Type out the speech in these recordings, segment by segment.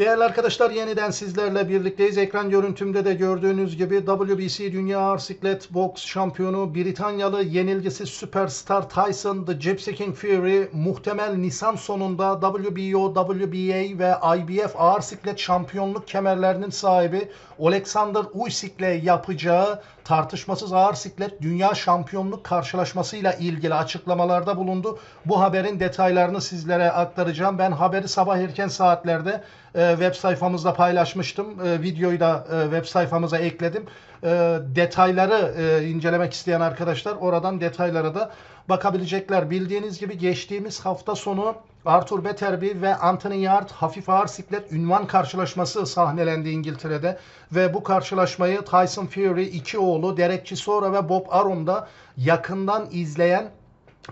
Değerli arkadaşlar yeniden sizlerle birlikteyiz. Ekran görüntümde de gördüğünüz gibi WBC Dünya Ağır Siklet Boks Şampiyonu Britanyalı yenilgisi Superstar Tyson The Gypsy Fury muhtemel Nisan sonunda WBO, WBA ve IBF Ağır Siklet Şampiyonluk kemerlerinin sahibi Alexander Usyk'le yapacağı tartışmasız ağır siklet dünya şampiyonluk karşılaşmasıyla ilgili açıklamalarda bulundu. Bu haberin detaylarını sizlere aktaracağım. Ben haberi sabah erken saatlerde e, web sayfamızda paylaşmıştım. E, videoyu da e, web sayfamıza ekledim. E, detayları e, incelemek isteyen arkadaşlar oradan detaylara da bakabilecekler. Bildiğiniz gibi geçtiğimiz hafta sonu Arthur Beterbie ve Anthony Yard hafif ağır siklet ünvan karşılaşması sahnelendi İngiltere'de. Ve bu karşılaşmayı Tyson Fury iki oğlu Derek Chisora ve Bob Arum da yakından izleyen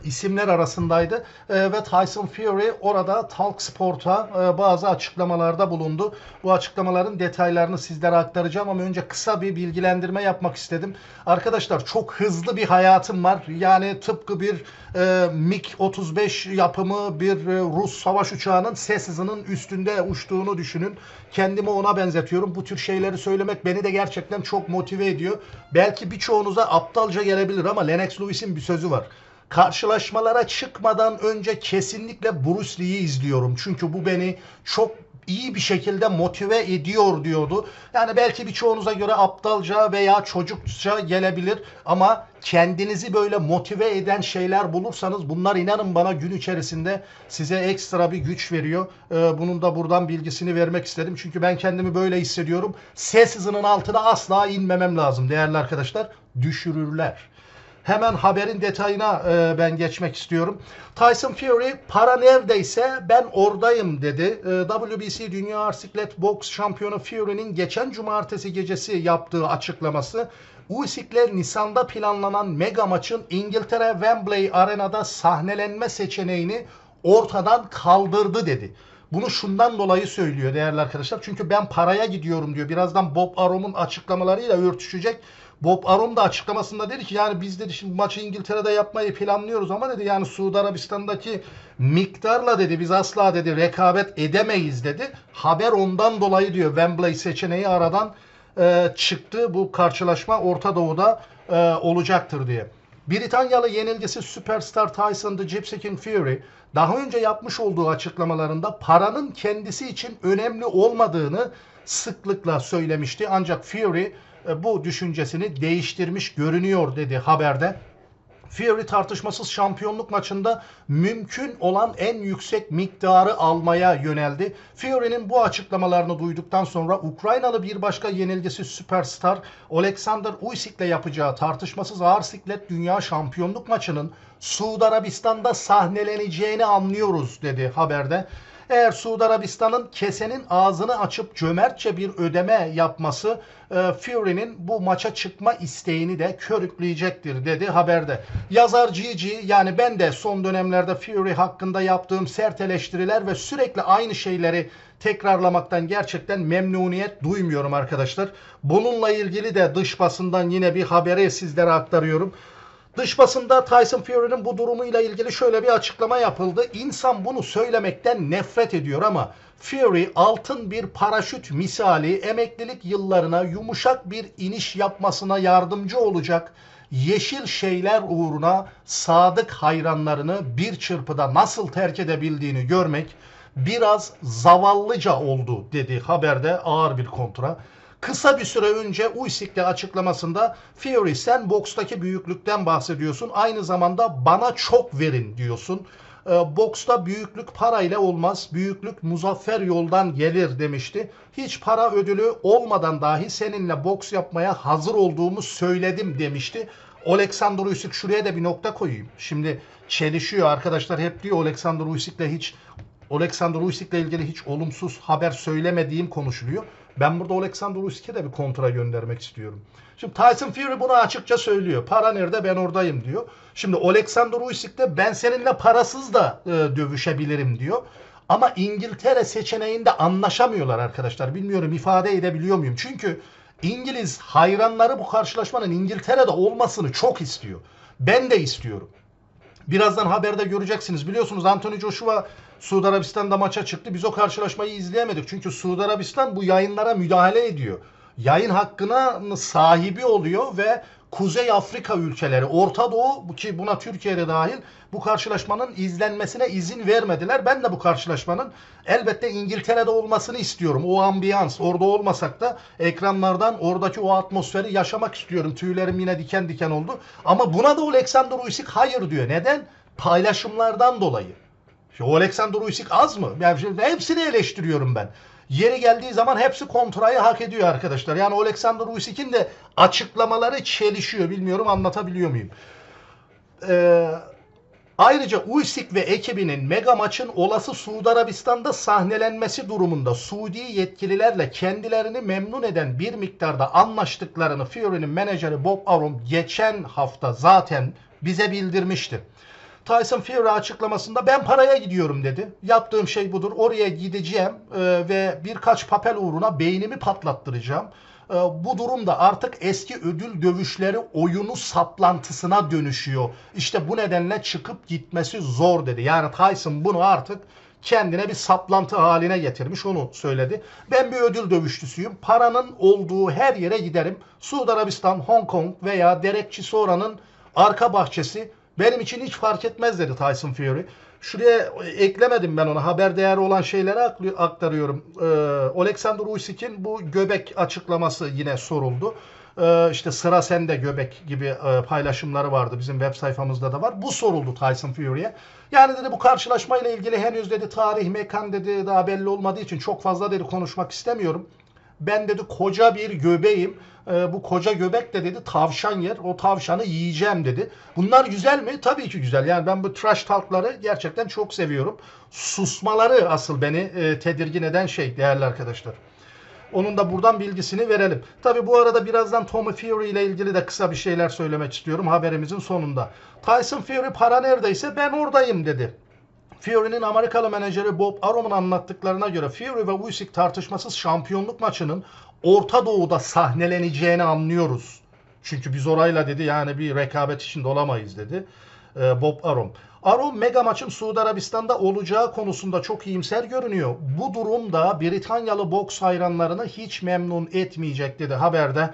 isimler arasındaydı e, ve Tyson Fury orada Talk Sport'a e, bazı açıklamalarda bulundu. Bu açıklamaların detaylarını sizlere aktaracağım ama önce kısa bir bilgilendirme yapmak istedim. Arkadaşlar çok hızlı bir hayatım var. Yani tıpkı bir e, MiG-35 yapımı bir e, Rus savaş uçağının ses hızının üstünde uçtuğunu düşünün. Kendimi ona benzetiyorum. Bu tür şeyleri söylemek beni de gerçekten çok motive ediyor. Belki birçoğunuza aptalca gelebilir ama Lennox Lewis'in bir sözü var karşılaşmalara çıkmadan önce kesinlikle Bruce Lee'yi izliyorum. Çünkü bu beni çok iyi bir şekilde motive ediyor diyordu. Yani belki birçoğunuza göre aptalca veya çocukça gelebilir ama kendinizi böyle motive eden şeyler bulursanız bunlar inanın bana gün içerisinde size ekstra bir güç veriyor. Ee, bunun da buradan bilgisini vermek istedim. Çünkü ben kendimi böyle hissediyorum. Ses altına asla inmemem lazım değerli arkadaşlar. Düşürürler. Hemen haberin detayına e, ben geçmek istiyorum. Tyson Fury para neredeyse ben oradayım dedi. E, WBC Dünya Arsiklet Boks Şampiyonu Fury'nin geçen cumartesi gecesi yaptığı açıklaması Usyk'le Nisan'da planlanan mega maçın İngiltere Wembley Arena'da sahnelenme seçeneğini ortadan kaldırdı dedi. Bunu şundan dolayı söylüyor değerli arkadaşlar. Çünkü ben paraya gidiyorum diyor. Birazdan Bob Arum'un açıklamalarıyla örtüşecek. Bob Arum da açıklamasında dedi ki yani biz dedi şimdi maçı İngiltere'de yapmayı planlıyoruz ama dedi yani Suudi Arabistan'daki miktarla dedi biz asla dedi rekabet edemeyiz dedi. Haber ondan dolayı diyor Wembley seçeneği aradan e, çıktı. Bu karşılaşma Orta Doğu'da e, olacaktır diye. Britanyalı yenilgisi Superstar Tyson The Gypsy King Fury daha önce yapmış olduğu açıklamalarında paranın kendisi için önemli olmadığını sıklıkla söylemişti. Ancak Fury e, bu düşüncesini değiştirmiş görünüyor dedi haberde. Fury tartışmasız şampiyonluk maçında mümkün olan en yüksek miktarı almaya yöneldi. Fury'nin bu açıklamalarını duyduktan sonra Ukraynalı bir başka yenilgisi süperstar Alexander Usyk'le yapacağı tartışmasız ağır siklet dünya şampiyonluk maçının Suudi Arabistan'da sahneleneceğini anlıyoruz dedi haberde. Eğer Suudi Arabistan'ın kesenin ağzını açıp cömertçe bir ödeme yapması e, Fury'nin bu maça çıkma isteğini de körükleyecektir dedi haberde. Yazar Gigi yani ben de son dönemlerde Fury hakkında yaptığım sert eleştiriler ve sürekli aynı şeyleri tekrarlamaktan gerçekten memnuniyet duymuyorum arkadaşlar. Bununla ilgili de dış basından yine bir haberi sizlere aktarıyorum. Dış basında Tyson Fury'nin bu durumuyla ilgili şöyle bir açıklama yapıldı. İnsan bunu söylemekten nefret ediyor ama Fury altın bir paraşüt misali emeklilik yıllarına yumuşak bir iniş yapmasına yardımcı olacak yeşil şeyler uğruna sadık hayranlarını bir çırpıda nasıl terk edebildiğini görmek biraz zavallıca oldu dedi haberde ağır bir kontra. Kısa bir süre önce Usyk'le açıklamasında Fury sen bokstaki büyüklükten bahsediyorsun. Aynı zamanda bana çok verin diyorsun. E, boksta büyüklük parayla olmaz. Büyüklük muzaffer yoldan gelir demişti. Hiç para ödülü olmadan dahi seninle boks yapmaya hazır olduğumu söyledim demişti. Alexander Usyk şuraya da bir nokta koyayım. Şimdi çelişiyor arkadaşlar hep diyor Alexander Usyk'le hiç Alexander Usyk'le ilgili hiç olumsuz haber söylemediğim konuşuluyor. Ben burada Alexander Usyk'e de bir kontra göndermek istiyorum. Şimdi Tyson Fury bunu açıkça söylüyor. Para nerede ben oradayım diyor. Şimdi Alexander Usyk de ben seninle parasız da e, dövüşebilirim diyor. Ama İngiltere seçeneğinde anlaşamıyorlar arkadaşlar. Bilmiyorum ifade edebiliyor muyum? Çünkü İngiliz hayranları bu karşılaşmanın İngiltere'de olmasını çok istiyor. Ben de istiyorum. Birazdan haberde göreceksiniz. Biliyorsunuz Anthony Joshua Suudi Arabistan da maça çıktı. Biz o karşılaşmayı izleyemedik. Çünkü Suudi Arabistan bu yayınlara müdahale ediyor. Yayın hakkına sahibi oluyor ve Kuzey Afrika ülkeleri, Orta Doğu ki buna Türkiye'de dahil bu karşılaşmanın izlenmesine izin vermediler. Ben de bu karşılaşmanın elbette İngiltere'de olmasını istiyorum. O ambiyans orada olmasak da ekranlardan oradaki o atmosferi yaşamak istiyorum. Tüylerim yine diken diken oldu. Ama buna da Alexander Usyk hayır diyor. Neden? Paylaşımlardan dolayı. Şu Alexander Usyk az mı? Yani hepsini eleştiriyorum ben. Yeri geldiği zaman hepsi kontrayı hak ediyor arkadaşlar. Yani Alexander Usyk'in de açıklamaları çelişiyor. Bilmiyorum anlatabiliyor muyum? Ee, ayrıca Usyk ve ekibinin mega maçın olası Suudi Arabistan'da sahnelenmesi durumunda Suudi yetkililerle kendilerini memnun eden bir miktarda anlaştıklarını Fury'nin menajeri Bob Arum geçen hafta zaten bize bildirmişti. Tyson Fury açıklamasında ben paraya gidiyorum dedi. Yaptığım şey budur. Oraya gideceğim e, ve birkaç papel uğruna beynimi patlattıracağım. E, bu durumda artık eski ödül dövüşleri oyunu saplantısına dönüşüyor. İşte bu nedenle çıkıp gitmesi zor dedi. Yani Tyson bunu artık kendine bir saplantı haline getirmiş onu söyledi. Ben bir ödül dövüşçüsüyüm. Paranın olduğu her yere giderim. Suudi Arabistan, Hong Kong veya Derek Chisora'nın arka bahçesi benim için hiç fark etmez dedi Tyson Fury. Şuraya eklemedim ben ona. Haber değeri olan şeyleri aktarıyorum. Ee, Alexander Usyk'in bu göbek açıklaması yine soruldu. Ee, işte sıra sende göbek gibi e, paylaşımları vardı. Bizim web sayfamızda da var. Bu soruldu Tyson Fury'e. Yani dedi bu karşılaşmayla ilgili henüz dedi tarih, mekan dedi daha belli olmadığı için çok fazla dedi konuşmak istemiyorum. Ben dedi koca bir göbeğim. E, bu koca göbek de dedi tavşan yer. O tavşanı yiyeceğim dedi. Bunlar güzel mi? Tabii ki güzel. Yani ben bu trash talkları gerçekten çok seviyorum. Susmaları asıl beni e, tedirgin eden şey değerli arkadaşlar. Onun da buradan bilgisini verelim. Tabi bu arada birazdan Tommy Fury ile ilgili de kısa bir şeyler söylemek istiyorum haberimizin sonunda. Tyson Fury para neredeyse ben oradayım dedi. Fury'nin Amerikalı menajeri Bob Arum'un anlattıklarına göre Fury ve Usyk tartışmasız şampiyonluk maçının Orta Doğu'da sahneleneceğini anlıyoruz. Çünkü biz orayla dedi yani bir rekabet içinde olamayız dedi e, Bob Arum. Arum mega maçın Suudi Arabistan'da olacağı konusunda çok iyimser görünüyor. Bu durumda Britanyalı boks hayranlarını hiç memnun etmeyecek dedi haberde.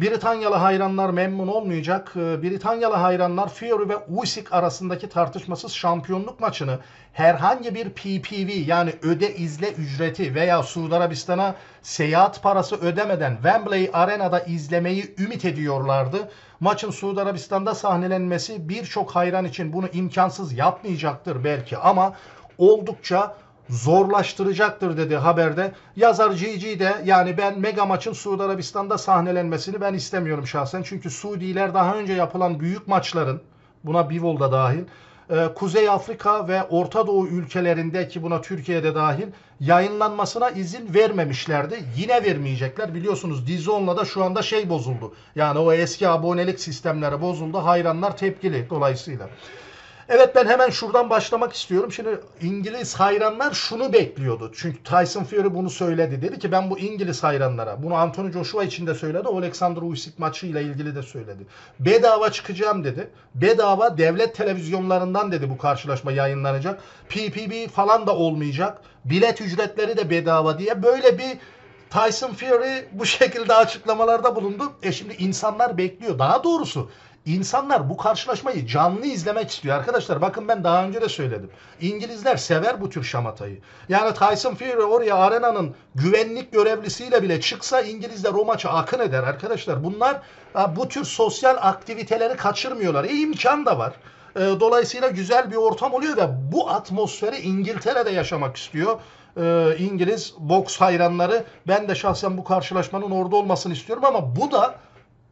Britanyalı hayranlar memnun olmayacak. Ee, Britanyalı hayranlar Fury ve Usyk arasındaki tartışmasız şampiyonluk maçını herhangi bir PPV yani öde izle ücreti veya Suudi Arabistan'a seyahat parası ödemeden Wembley Arena'da izlemeyi ümit ediyorlardı. Maçın Suudi Arabistan'da sahnelenmesi birçok hayran için bunu imkansız yapmayacaktır belki ama oldukça zorlaştıracaktır dedi haberde. Yazar GG de yani ben mega maçın Suudi Arabistan'da sahnelenmesini ben istemiyorum şahsen. Çünkü Suudiler daha önce yapılan büyük maçların buna Bivol da dahil e, Kuzey Afrika ve Orta Doğu ülkelerinde ki buna Türkiye'de dahil yayınlanmasına izin vermemişlerdi. Yine vermeyecekler. Biliyorsunuz Dizon'la da şu anda şey bozuldu. Yani o eski abonelik sistemleri bozuldu. Hayranlar tepkili dolayısıyla. Evet ben hemen şuradan başlamak istiyorum. Şimdi İngiliz hayranlar şunu bekliyordu. Çünkü Tyson Fury bunu söyledi. Dedi ki ben bu İngiliz hayranlara, bunu Anthony Joshua için de söyledi, Alexander Usyk maçıyla ilgili de söyledi. Bedava çıkacağım dedi. Bedava devlet televizyonlarından dedi bu karşılaşma yayınlanacak. PPB falan da olmayacak. Bilet ücretleri de bedava diye böyle bir Tyson Fury bu şekilde açıklamalarda bulundu. E şimdi insanlar bekliyor. Daha doğrusu İnsanlar bu karşılaşmayı canlı izlemek istiyor arkadaşlar. Bakın ben daha önce de söyledim. İngilizler sever bu tür şamatayı. Yani Tyson Fury oraya arenanın güvenlik görevlisiyle bile çıksa İngilizler o maça akın eder arkadaşlar. Bunlar bu tür sosyal aktiviteleri kaçırmıyorlar. E, imkan da var. E, dolayısıyla güzel bir ortam oluyor ve bu atmosferi İngiltere'de yaşamak istiyor. E, İngiliz boks hayranları. Ben de şahsen bu karşılaşmanın orada olmasını istiyorum ama bu da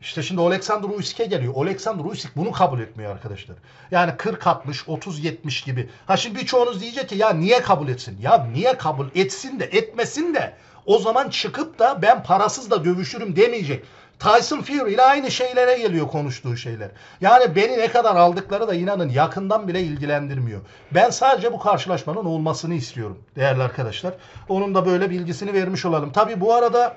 işte şimdi Alexander Usyk'e geliyor. Alexander Usyk bunu kabul etmiyor arkadaşlar. Yani 40-60, 30-70 gibi. Ha şimdi birçoğunuz diyecek ki ya niye kabul etsin? Ya niye kabul etsin de etmesin de o zaman çıkıp da ben parasız da dövüşürüm demeyecek. Tyson Fury ile aynı şeylere geliyor konuştuğu şeyler. Yani beni ne kadar aldıkları da inanın yakından bile ilgilendirmiyor. Ben sadece bu karşılaşmanın olmasını istiyorum değerli arkadaşlar. Onun da böyle bilgisini vermiş olalım. Tabi bu arada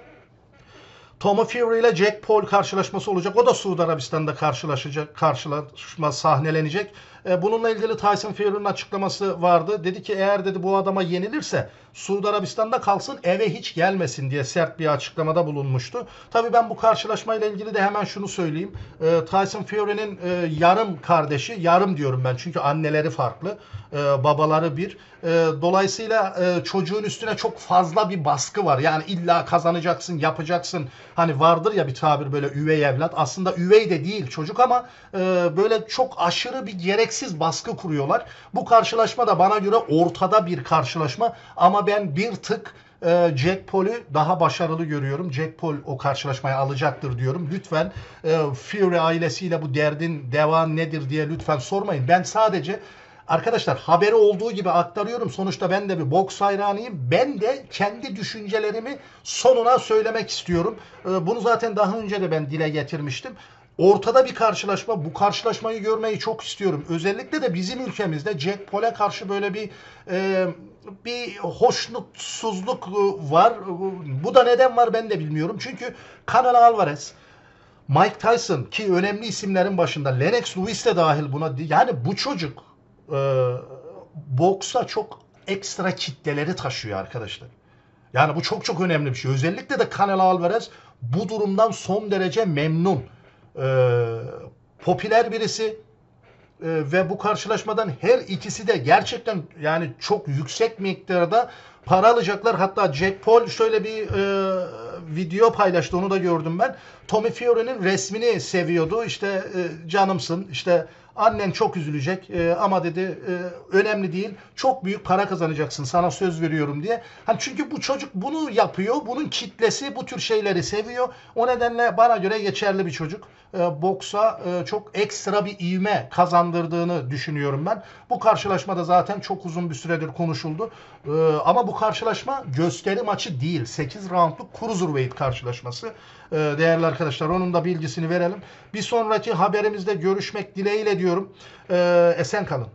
Tommy Fury ile Jack Paul karşılaşması olacak. O da Suudi Arabistan'da karşılaşacak, karşılaşma sahnelenecek. E, bununla ilgili Tyson Fury'nin açıklaması vardı. Dedi ki eğer dedi bu adama yenilirse Suudi Arabistan'da kalsın eve hiç gelmesin diye sert bir açıklamada bulunmuştu. Tabii ben bu karşılaşmayla ilgili de hemen şunu söyleyeyim. E, Tyson Fury'nin e, yarım kardeşi, yarım diyorum ben çünkü anneleri farklı, babaları bir. Dolayısıyla çocuğun üstüne çok fazla bir baskı var. Yani illa kazanacaksın, yapacaksın. Hani vardır ya bir tabir böyle üvey evlat. Aslında üvey de değil çocuk ama böyle çok aşırı bir gereksiz baskı kuruyorlar. Bu karşılaşma da bana göre ortada bir karşılaşma ama ben bir tık e, Jack Paul'ü daha başarılı görüyorum. Jack Paul o karşılaşmayı alacaktır diyorum. Lütfen e, Fury ailesiyle bu derdin devam nedir diye lütfen sormayın. Ben sadece Arkadaşlar haberi olduğu gibi aktarıyorum. Sonuçta ben de bir boks hayranıyım. Ben de kendi düşüncelerimi sonuna söylemek istiyorum. Ee, Bunu zaten daha önce de ben dile getirmiştim. Ortada bir karşılaşma. Bu karşılaşmayı görmeyi çok istiyorum. Özellikle de bizim ülkemizde Jack Paul'e karşı böyle bir e, bir hoşnutsuzluk e, var. Bu da neden var ben de bilmiyorum. Çünkü Canelo Alvarez Mike Tyson ki önemli isimlerin başında Lennox Lewis de dahil buna. Yani bu çocuk e, boksa çok ekstra kitleleri taşıyor arkadaşlar. Yani bu çok çok önemli bir şey. Özellikle de Canelo Alvarez bu durumdan son derece memnun. E, popüler birisi e, ve bu karşılaşmadan her ikisi de gerçekten yani çok yüksek miktarda para alacaklar. Hatta Jack Paul şöyle bir e, video paylaştı onu da gördüm ben. Tommy Fury'nin resmini seviyordu. İşte e, canımsın işte annen çok üzülecek e, ama dedi e, önemli değil. Çok büyük para kazanacaksın sana söz veriyorum diye. Hani çünkü bu çocuk bunu yapıyor. Bunun kitlesi bu tür şeyleri seviyor. O nedenle bana göre geçerli bir çocuk. E, boksa e, çok ekstra bir ivme kazandırdığını düşünüyorum ben. Bu karşılaşmada zaten çok uzun bir süredir konuşuldu. E, ama bu karşılaşma gösteri maçı değil. 8 roundluk Cruiserweight karşılaşması. E, değerli arkadaşlar onun da bilgisini verelim. Bir sonraki haberimizde görüşmek dileğiyle diyorum. E, esen kalın.